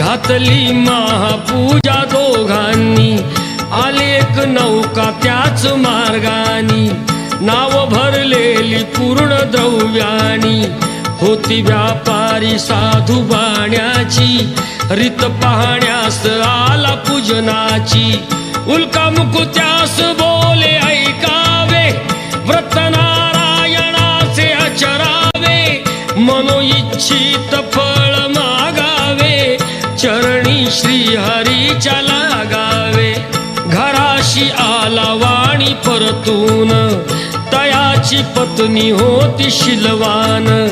घातली महापूजा दोघांनी. आलेक नौका त्याच मार्गानी. नाव भरलेली पूर्ण द्रव्यानी. होती व्यापारी साधू बाण्याची. रित पाहण्यास आला पूजनाची. उल्का मुकुत्यास बोले श्री लागावे. घराशी आला वाणी परतून. तयाची पत्नी होती शिलवान.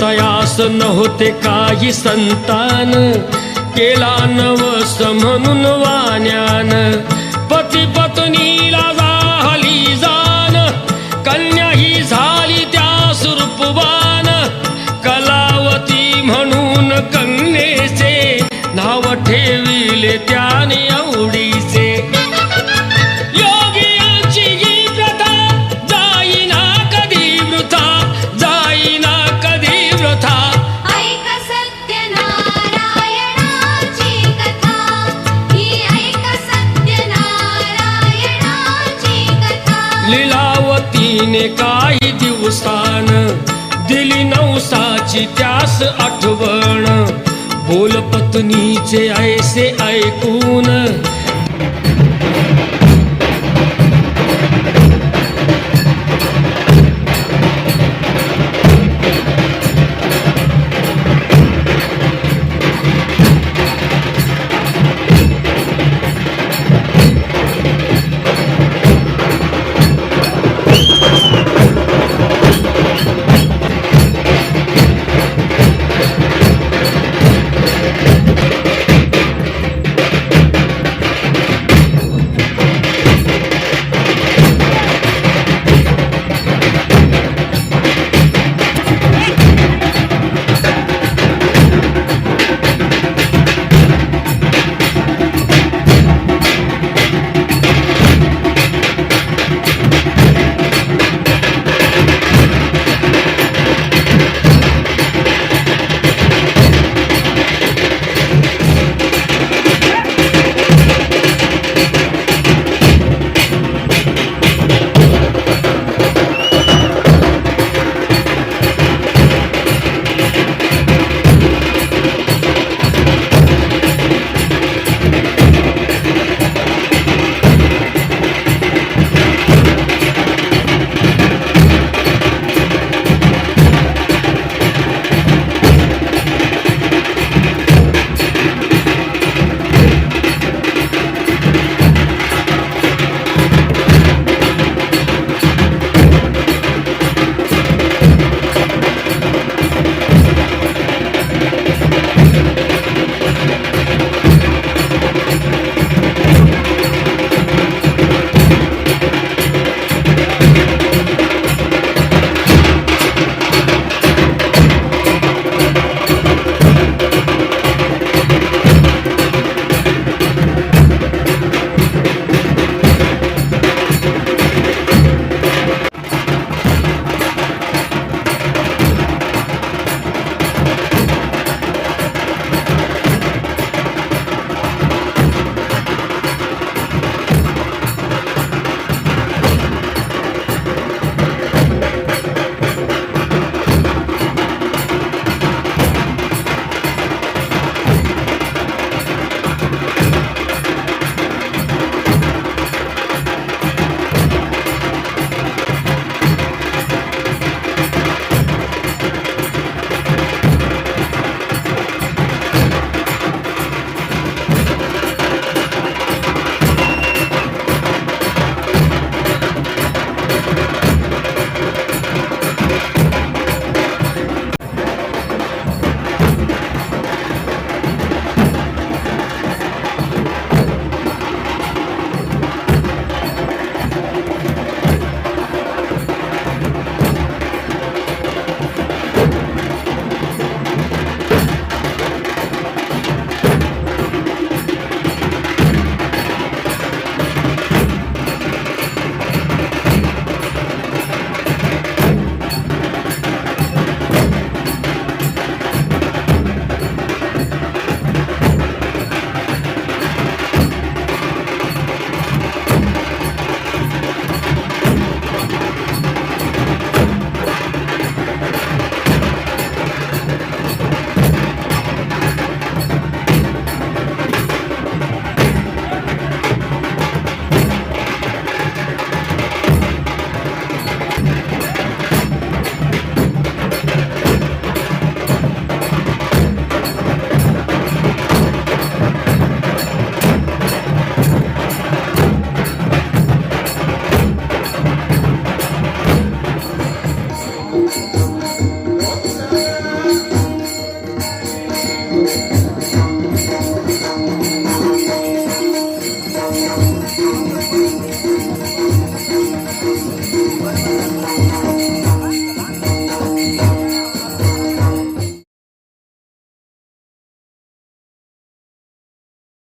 तयास नव्हते काही संतान. केला नवस म्हणून वाण्यान. पती पत्नी लिलावतीने काही दिवसान. दिली नवसाची त्यास आठवण. बोल पत्नीचे ऐसे ऐकून.